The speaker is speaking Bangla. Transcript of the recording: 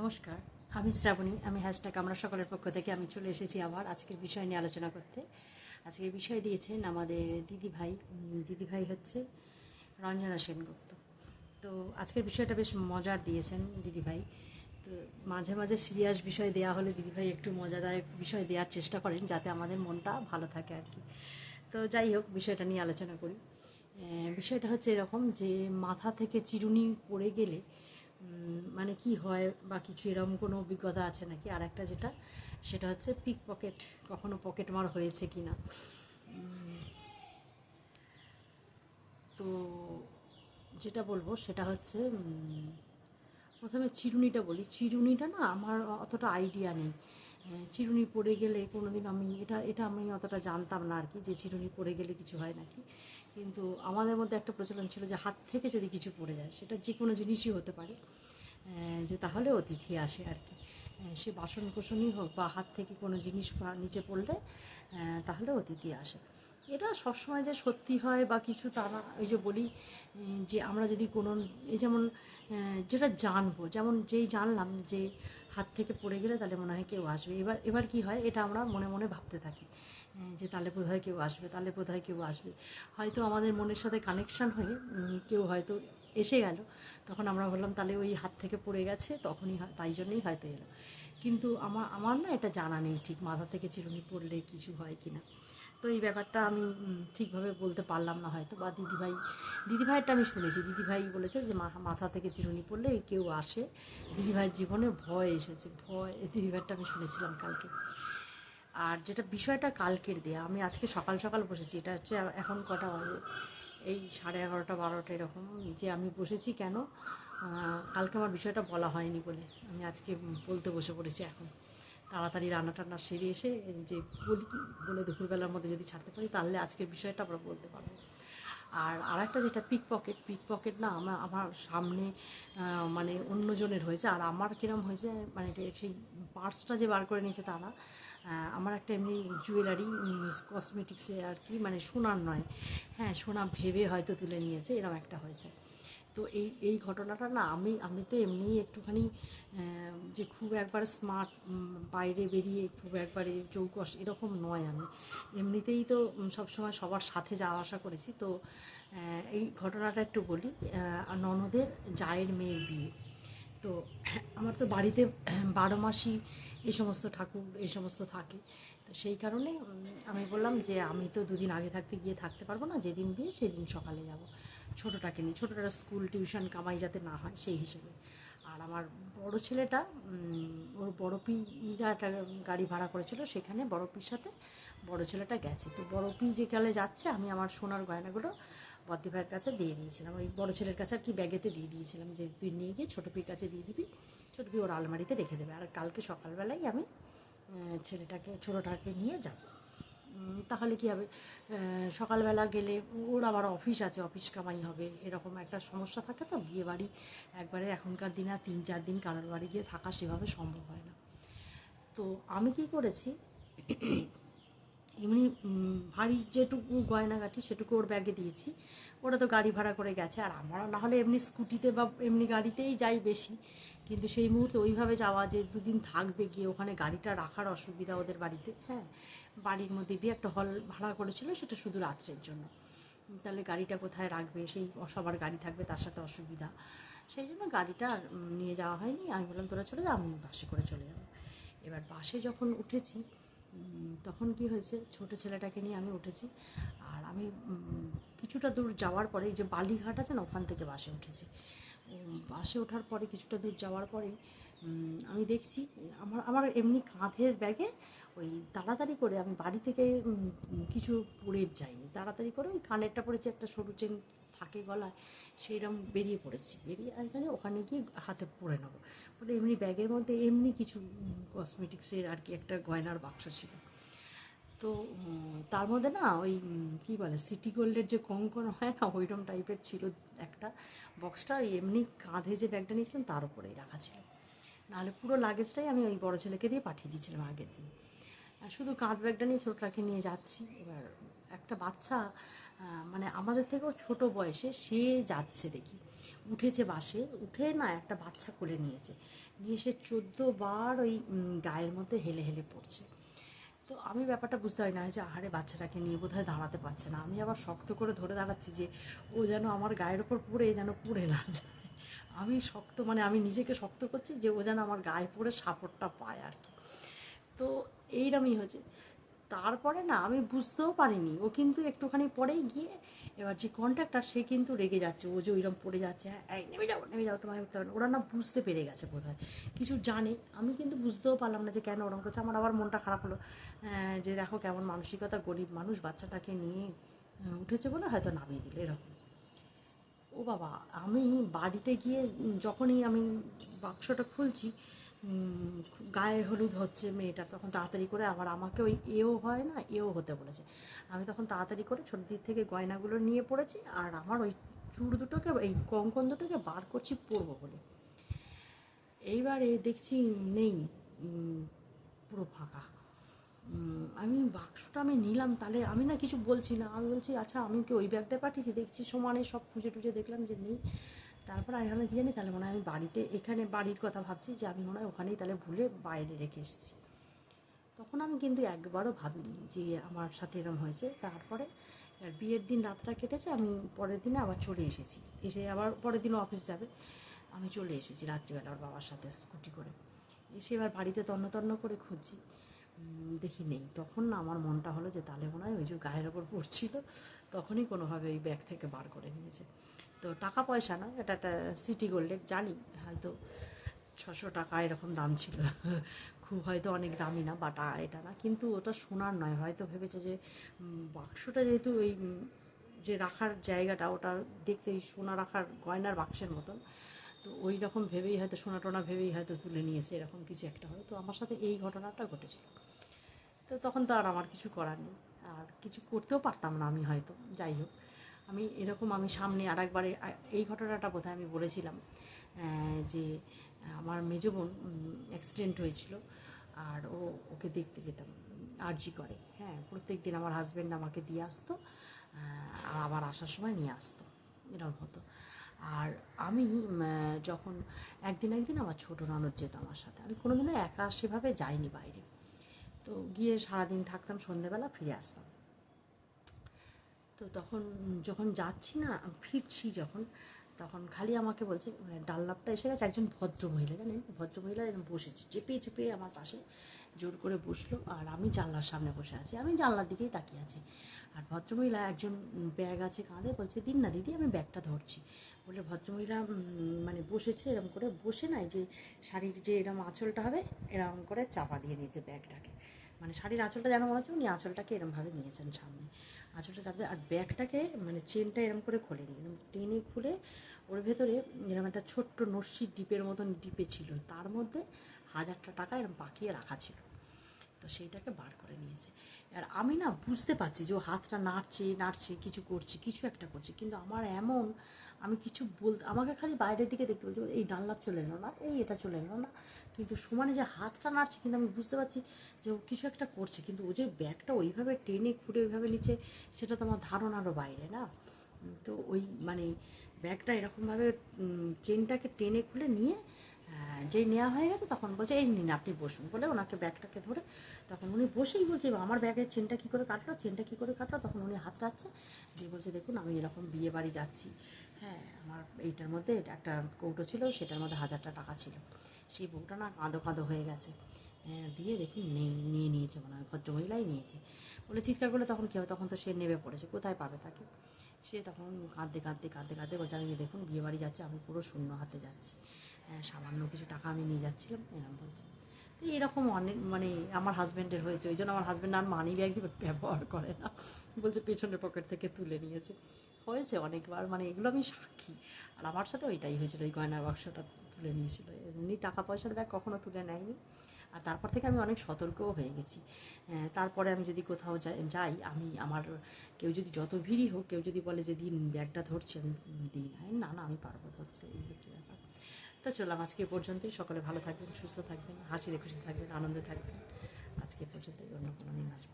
নমস্কার, আমি শ্রাবণী, আমি হ্যাশট্যাগ আমরা সকলের পক্ষ থেকে আমি চলে এসেছি আবার আজকের বিষয় নিয়ে আলোচনা করতে। আজকের বিষয় দিয়েছেন আমাদের দিদিভাই দিদিভাই হচ্ছে রঞ্জনা সেনগুপ্ত। তো আজকের বিষয়টা বেশ মজার দিয়েছেন দিদিভাই তো মাঝে মাঝে সিরিয়াস বিষয় দেওয়া হলে দিদিভাই একটু মজাদায়ক বিষয় দেওয়ার চেষ্টা করেন যাতে আমাদের মনটা ভালো থাকে আর কি। তো যাই হোক, বিষয়টা নিয়ে আলোচনা করি। বিষয়টা হচ্ছে এরকম যে মাথা থেকে চিরুনি পড়ে গেলে মানে কি হয় বা কিছু এরকম কোনো অভিজ্ঞতা আছে নাকি? আর একটা যেটা, সেটা হচ্ছে পিক পকেট কখনো পকেট মার হয়েছে কি না তো যেটা বলব সেটা হচ্ছে প্রথমে চিরুনিটা বলি। চিরুনিটা না আমার অতটা আইডিয়া নেই। চিরুনি পড়ে গেলে কোনোদিন আমি এটা এটা আমি অতটা জানতাম না আর কি যে চিরুনি পড়ে গেলে কিছু হয় নাকি। কিন্তু আমাদের মধ্যে একটা প্রচলন ছিল যে হাত থেকে যদি কিছু পড়ে যায়, সেটা যে কোনো জিনিসই হতে পারে। যে তাহলে অতিথি আসে আর কি। সে বাসন কোসনই হোক বা হাত থেকে কোনো জিনিস নিচে পড়লে তাহলে অতিথি আসে। এটা সবসময় যে সত্যি হয় বা কিছু তা না ওই যে বলি যে আমরা যদি কোনো, এই যেমন যেটা জানব, যেমন যেই জানলাম যে হাত থেকে পড়ে গেলে তাহলে মনে হয় কেউ আসবে। এবার এবার কি হয়, এটা আমরা মনে মনে ভাবতে থাকি। যে তাহলে বোধ হয় কেউ আসবে, তাহলে বোধ হয় কেউ আসবে। হয়তো আমাদের মনের সাথে কানেকশান হয়ে কেউ হয়তো এসে গেল। তখন আমরা বললাম, তাহলে ওই হাত থেকে পড়ে গেছে, তখনই হয়- তাই জন্যই হয়তো এলো। কিন্তু আমার আমার না এটা জানা নেই ঠিক, মাথা থেকে চিরুনি পড়লে কিছু হয় কি না তো এই ব্যাপারটা আমি ঠিকভাবে বলতে পারলাম না হয়তো, বা দিদিভাই দিদিভাইয়েরটা আমি শুনেছি। দিদিভাই বলেছে যে মাথা থেকে চিরুনি পড়লে কেউ আসে। দিদিভাইয়ের জীবনে ভয় এসেছে, ভয় দিদিভাইয়েরটা আমি শুনেছিলাম কালকে। আর যেটা বিষয়টা কালকের দেয়া, আমি আজকে সকাল সকাল বসেছি, এটা হচ্ছে এখন কটা বাজে? এই সাড়ে এগারোটা, বারোটা এরকম। যে আমি বসেছি কেন? কালকে আমার বিষয়টা বলা হয়নি বলে। আমি আজকে বলতে বসে পড়েছি এখন। তাড়াতাড়ি রান্না টান্না সেরে এসে যে বলি, বলে দুপুরবেলার মধ্যে যদি ছাড়তে পারি, তাহলে আজকের বিষয়টা আমরা বলতে পারব। আর আরেকটা যেটা পিক পকেট পিক পকেট না, আমার আমার সামনে মানে অন্যজনের হয়েছে, আর আমার কিরম হয়েছে মানে সেই পার্সটা যে বার করে নিয়েছে তারা আমার একটা এমনি জুয়েলারি কসমেটিক্সে আর কি মানে সোনার নয় হ্যাঁ সোনা ভেবে হয়তো তুলে নিয়েছে এরকম একটা হয়েছে। তো এই এই ঘটনাটা না আমি আমি তো এমনি একটুখানি যে খুব একবার স্মার্ট বাইরে বেরিয়ে খুব একবারে চৌকস এরকম নয় আমি। এমনিতেই তো সবসময় সবার সাথে যাওয়া আসা করেছি। তো এই ঘটনাটা একটু বলি ননদের জায়ের মেয়ের বিয়ে। তো, আমার তো বাড়িতে, বারো মাসই এই সমস্ত ঠাকুর, এই সমস্ত থাকে। তো সেই কারণে আমি বললাম যে আমি তো দুদিন আগে থাকতে গিয়ে থাকতে পারব না, যেদিন বিয়ে সেদিন সকালে যাব। ছোটোটাকে নিয়ে ছোটোটা স্কুল টিউশন কামাই যাতে না হয় সেই হিসেবে। আর আমার বড় ছেলেটা ওর বড় পিরা একটা গাড়ি ভাড়া করেছিল, সেখানে বড় পির সাথে বড় ছেলেটা গেছে। তো বড় পি যে কালে যাচ্ছে, আমি আমার সোনার গয়নাগুলো বদ্দি ভাইয়ের কাছে দিয়ে দিয়েছিলাম। ওই বড় ছেলের কাছে আর কি ব্যাগেতে দিয়ে দিয়েছিলাম যে, তুই নিয়ে গিয়ে ছোটো পির কাছে দিয়ে দিবি, ছোটো পি ওর আলমারিতে রেখে দেবে। আর কালকে সকালবেলায় আমি ছেলেটাকে, ছোটোটাকে নিয়ে যাব। তাহলে কি হবে? সকালবেলা গেলে ওর আবার অফিস আছে অফিস কামাই হবে, এরকম একটা সমস্যা থাকে তো, বিয়ে বাড়ি একবারে এখনকার দিনে আর তিন চার দিন কারোর বাড়ি গিয়ে থাকা সেভাবে সম্ভব হয় না। তো আমি কি করেছি? এমনি ভারী যেটুকু গয়নাগাটি সেটুকু ওর ব্যাগে দিয়েছি। ওরা তো গাড়ি ভাড়া করে গেছে, আর আমরা না হলে এমনি স্কুটিতে বা এমনি গাড়িতেই যাই বেশি। কিন্তু সেই মুহূর্তে ওইভাবে যাওয়া যে দুদিন থাকবে গিয়ে ওখানে গাড়িটা রাখার অসুবিধা ওদের বাড়িতে হ্যাঁ বাড়ির মধ্যে দিয়ে একটা হল ভাড়া করেছিল সেটা শুধু রাত্রের জন্য। তাহলে গাড়িটা কোথায় রাখবে? সেই সবার গাড়ি থাকবে তার সাথে অসুবিধা। সেই জন্য গাড়িটা নিয়ে যাওয়া হয়নি। আমি বললাম তোরা চলে যা আমি বাসে করে চলে যাব। এবার বাসে যখন উঠেছি তখন কি হয়েছে ছোট ছেলেটাকে নিয়ে আমি উঠেছি। আর আমি কিছুটা দূর যাওয়ার পরে যে বালিঘাট আছে না ওখান থেকে বাসে উঠেছি। বাসে ওঠার পরে কিছুটা দূর যাওয়ার পরে উম, আমি দেখছি, আমার আমার এমনি কাঁধের ব্যাগে ওই তাড়াতাড়ি করে আমি বাড়ি থেকে কিছু পরে যাইনি তাড়াতাড়ি করে ওই কানেরটা পড়েছি একটা সরু চেন থাকে গলায় সেইরকম বেরিয়ে পড়েছি। বেরিয়ে এখানে ওখানে গিয়ে হাতে পরে নেব। বলে এমনি ব্যাগের মধ্যে এমনি কিছু কসমেটিক্সের আর কি একটা গয়নার বাক্স ছিল। তো তার মধ্যে না ওই কি বলে সিটি গোল্ডের যে কঙ্কন হয় না ওইরকম টাইপের ছিল একটা। বক্সটা এমনি কাঁধে যে ব্যাগটা নিয়েছিলাম, তার উপরেই রাখা ছিল। নাহলে পুরো লাগেজটাই আমি ওই বড় ছেলেকে দিয়ে পাঠিয়ে দিয়েছিলাম আগের দিন। শুধু কাঁধ ব্যাগটা নিয়ে ছোটটাকে নিয়ে যাচ্ছি। এবার একটা বাচ্চা মানে আমাদের থেকেও ছোট বয়সে সে যাচ্ছে দেখি। উঠেছে বাসে, উঠে না একটা বাচ্চা কোলে নিয়েছে। নিয়ে সে চোদ্দ বার ওই গায়ের মধ্যে হেলে হেলে পড়ছে। তো আমি ব্যাপারটা বুঝতে পারি না, যে আহারে বাচ্চাটাকে নিয়ে বোধহয় দাঁড়াতে পারছে না। আমি আবার শক্ত করে ধরে দাঁড়াচ্ছি যে ও যেন আমার গায়ের ওপর পড়ে, যেন পড়ে না যায়। আমি শক্ত মানে আমি নিজেকে শক্ত করছি যে ও যেন আমার গায়ে পড়ে সাপোর্টটা পায় আর কি। তো এইরকমই হয়েছে। তারপরে না, আমি বুঝতেও পারিনি। ও কিন্তু একটুখানি পরেই গিয়ে এবার যে কন্ট্রাক্টর সে কিন্তু রেগে যাচ্ছে। ও যে ওইরকম পড়ে যাচ্ছে হ্যাঁ নেমে যাও নেমে যাও, তোমায় উঠতে। ওরা না বুঝতে পেরে গেছে বোধ হয় কিছু জানে। আমি কিন্তু বুঝতেও পারলাম না যে কেন ওরকম করছে। আমার আবার মনটা খারাপ হলো। যে দেখো কেমন মানসিকতা, গরিব মানুষ, বাচ্চাটাকে নিয়ে উঠেছে বলে হয়তো নামিয়ে দিল, এরকম। ও বাবা, আমি বাড়িতে গিয়ে যখনই আমি বাক্সটা খুলছি গায়ে হলুদ হচ্ছে মেয়েটা, তখন তাড়াতাড়ি করে আবার আমাকে ওই এও হয় না, এও হতে বলেছে। আমি তখন তাড়াতাড়ি করে ছোট দিক থেকে গয়নাগুলো নিয়ে পড়েছি আর আমার ওই চুড় দুটোকে, এই কঙ্কন দুটোকে বার করছি পরবো বলে। এইবারে দেখছি নেই পুরো ফাঁকা। আমি বাক্সটা আমি নিলাম তাহলে আমি না কিছু বলছি না। আমি বলছি আচ্ছা আমি কি ওই ব্যাগটা পাঠিয়েছি? দেখছি সমানে সব খুঁজে টুজে দেখলাম যে নেই। তারপর আমি ভাবলাম, কি জানি তাহলে মনে হয় আমি বাড়িতে, এখানে বাড়ির কথা ভাবছি যে আমি মনে হয় ওখানেই তাহলে ভুলে বাইরে রেখে এসেছি। তখন আমি কিন্তু একবারও ভাবিনি যে আমার সাথে এরকম হয়েছে। তারপরে আর বিয়ের দিন রাতটা কেটেছে, আমি পরের দিনে আবার চলে এসেছি। এসে আবার পরের দিনও অফিস যাবে। আমি চলে এসেছি রাত্রিবেলা ওর বাবার সাথে স্কুটি করে। এসে এবার বাড়িতে তন্ন তন্ন করে খুঁজছি। দেখি নেই। তখন না আমার মনটা হলো যে তাহলে মনে হয় ওই যে গায়ের ওপর পড়ছিল, তখনই কোনোভাবে ওই ব্যাগ থেকে বার করে নিয়েছে। তো টাকা পয়সা না, এটা একটা সিটি গোল্ডের জানি হয়তো ছশো টাকা এরকম দাম ছিল। খুব হয়তো অনেক দামি না বা টা- এটা না। কিন্তু ওটা সোনার নয়, হয়তো ভেবেছে যে বাক্সটা যেহেতু ওই যে রাখার জায়গাটা, ওটা দেখতে সোনা রাখার গয়নার বাক্সের মতন তো ওই রকম ভেবেই হয়তো সোনা টোনা ভেবেই হয়তো তুলে নিয়েছে, এরকম কিছু একটা হয় তো আমার সাথে এই ঘটনাটা ঘটেছিল। তো তখন তো আর আমার কিছু করার নেই। আর কিছু করতেও পারতাম না আমি হয়তো, যাই হোক। আমি এরকম আমি সামনে আর একবারে এই ঘটনাটা বোধহয় আমি বলেছিলাম যে আমার মেজো বোন অ্যাক্সিডেন্ট হয়েছিল। আর ও, ওকে দেখতে যেতাম আরজি করে। হ্যাঁ প্রত্যেক দিন আমার হাজব্যান্ড আমাকে দিয়ে আসতো আর আবার আসার সময় নিয়ে আসতো। এরকম হতো। আর আমি যখন একদিন একদিন আমার ছোটো ননদ যেত আমার সাথে, আমি কোনোদিনও একা সেভাবে যাইনি বাইরে। তো গিয়ে সারাদিন থাকতাম, সন্ধেবেলা ফিরে আসতাম। তো তখন যখন যাচ্ছি না, ফিরছি যখন, তখন খালি আমাকে বলছে ডাল্লাপটা এসে গেছে, একজন ভদ্র মহিলা জানেন? ভদ্র মহিলা এরকম বসেছে, চেপে চেপে আমার পাশে। জোর করে বসল, আর আমি জানলার সামনে বসে আছি, আমি জানলার দিকেই তাকিয়ে আছি। আর ভদ্রমহিলা একজন ব্যাগ আছে কাঁধে, বলছে, দিন না দিদি, আমি ব্যাগটা ধরছি। বলে ভদ্রমহিলা মানে বসেছে এরকম করে, বসে নাই যে শাড়ির যে এরকম আঁচলটা হবে এরকম করে চাপা দিয়ে নিয়েছে ব্যাগটাকে। মানে শাড়ির আঁচলটা যেন মনে হচ্ছে উনি আঁচলটাকে এরমভাবে নিয়েছেন সামনে। আঁচলটা চাপতে, আর ব্যাগটাকে মানে চেনটা এরম করে খোলে নি এরম টেনে খুলে ওর ভেতরে এরকম একটা ছোট্ট নস্যির ডিপের মতন ডিপে ছিল। তার মধ্যে হাজারটা টাকা এরম পাকিয়ে রাখা ছিল। তো সেইটাকে বার করে নিয়েছে। আর আমি না বুঝতে পারছি যে ও হাতটা নাড়ছে নাড়ছে, কিছু করছে, কিছু একটা করছে। কিন্তু আমার এমন আমি কিছু বলতে, আমাকে খালি বাইরের দিকে দেখতে বলছি, এই ডানলাপ চলে এলো না, এই এটা চলে এলো না। কিন্তু সমানে যে হাতটা নাড়ছে, কিন্তু আমি বুঝতে পারছি যে ও কিছু একটা করছে। কিন্তু ও যে ব্যাগটা ওইভাবে টেনে খুঁড়ে ওইভাবে নিচ্ছে, সেটা তো আমার ধারণারও বাইরে, না? তো ওই মানে ব্যাগটা এরকমভাবে চেনটাকে টেনে খুলে নিয়ে যেই নেওয়া হয়ে গেছে তখন বলছে এই নিন আপনি বসুন। বলে ওনাকে ব্যাগটাকে ধরে তখন উনি বসেই বলছে আমার ব্যাগের চেনটা কী করে কাটলো? চেনটা কী করে কাটলো? তখন উনি হাত রাখছে দিয়ে বলছে দেখুন আমি এরকম বিয়ে বাড়ি যাচ্ছি। হ্যাঁ আমার এইটার মধ্যে একটা কৌটো ছিল সেটার মধ্যে হাজারটা টাকা ছিল। সেই বউটা না কাঁদো কাঁদো হয়ে গেছে। হ্যাঁ, দিয়ে দেখুন নেই নিয়ে নিয়েছে মনে হয় ভদ্রমহিলাই নিয়েছে। বলে চিৎকার করলে তখন কী হবে তখন তো সে নেবে পড়েছে কোথায় পাবে তাকে? সে তখন কাঁদতে কাঁদতে কাঁদতে কাঁদতে বলছে আমি দেখুন বিয়ে বাড়ি যাচ্ছে আমি পুরো শূন্য হাতে যাচ্ছি। হ্যাঁ, সামান্য কিছু টাকা আমি নিয়ে যাচ্ছিলাম এরকম বলছে। তো এরকম অনেক মানে আমার হাজব্যান্ডের হয়েছে ওই জন্য আমার হাজব্যান্ড আর মানি ব্যাগই ব্যবহার করে না। বলছে পেছনের পকেট থেকে তুলে নিয়েছে। হয়েছে অনেকবার মানে এগুলো আমি সাক্ষী। আর আমার সাথে ওইটাই হয়েছিল ওই গয়নার বাক্সটা তুলে নিয়েছিল। এমনি টাকা পয়সার ব্যাগ কখনো তুলে নেয়নি। আর তারপর থেকে আমি অনেক সতর্কও হয়ে গেছি। হ্যাঁ, তারপরে আমি যদি কোথাও যাই যাই আমি আমার কেউ যদি যত ভিড়ই হোক কেউ যদি বলে যে দিন ব্যাগটা ধরছি আমি দিই। না না আমি পারব ধরতে। এই হচ্ছে ব্যাপার। তো চললাম আজকে পর্যন্তই। সকলে ভালো থাকবেন, সুস্থ থাকবেন, হাসিতে খুশি থাকবেন, আনন্দে থাকবেন। আজকে পর্যন্তই, অন্য কোনো দিন আসব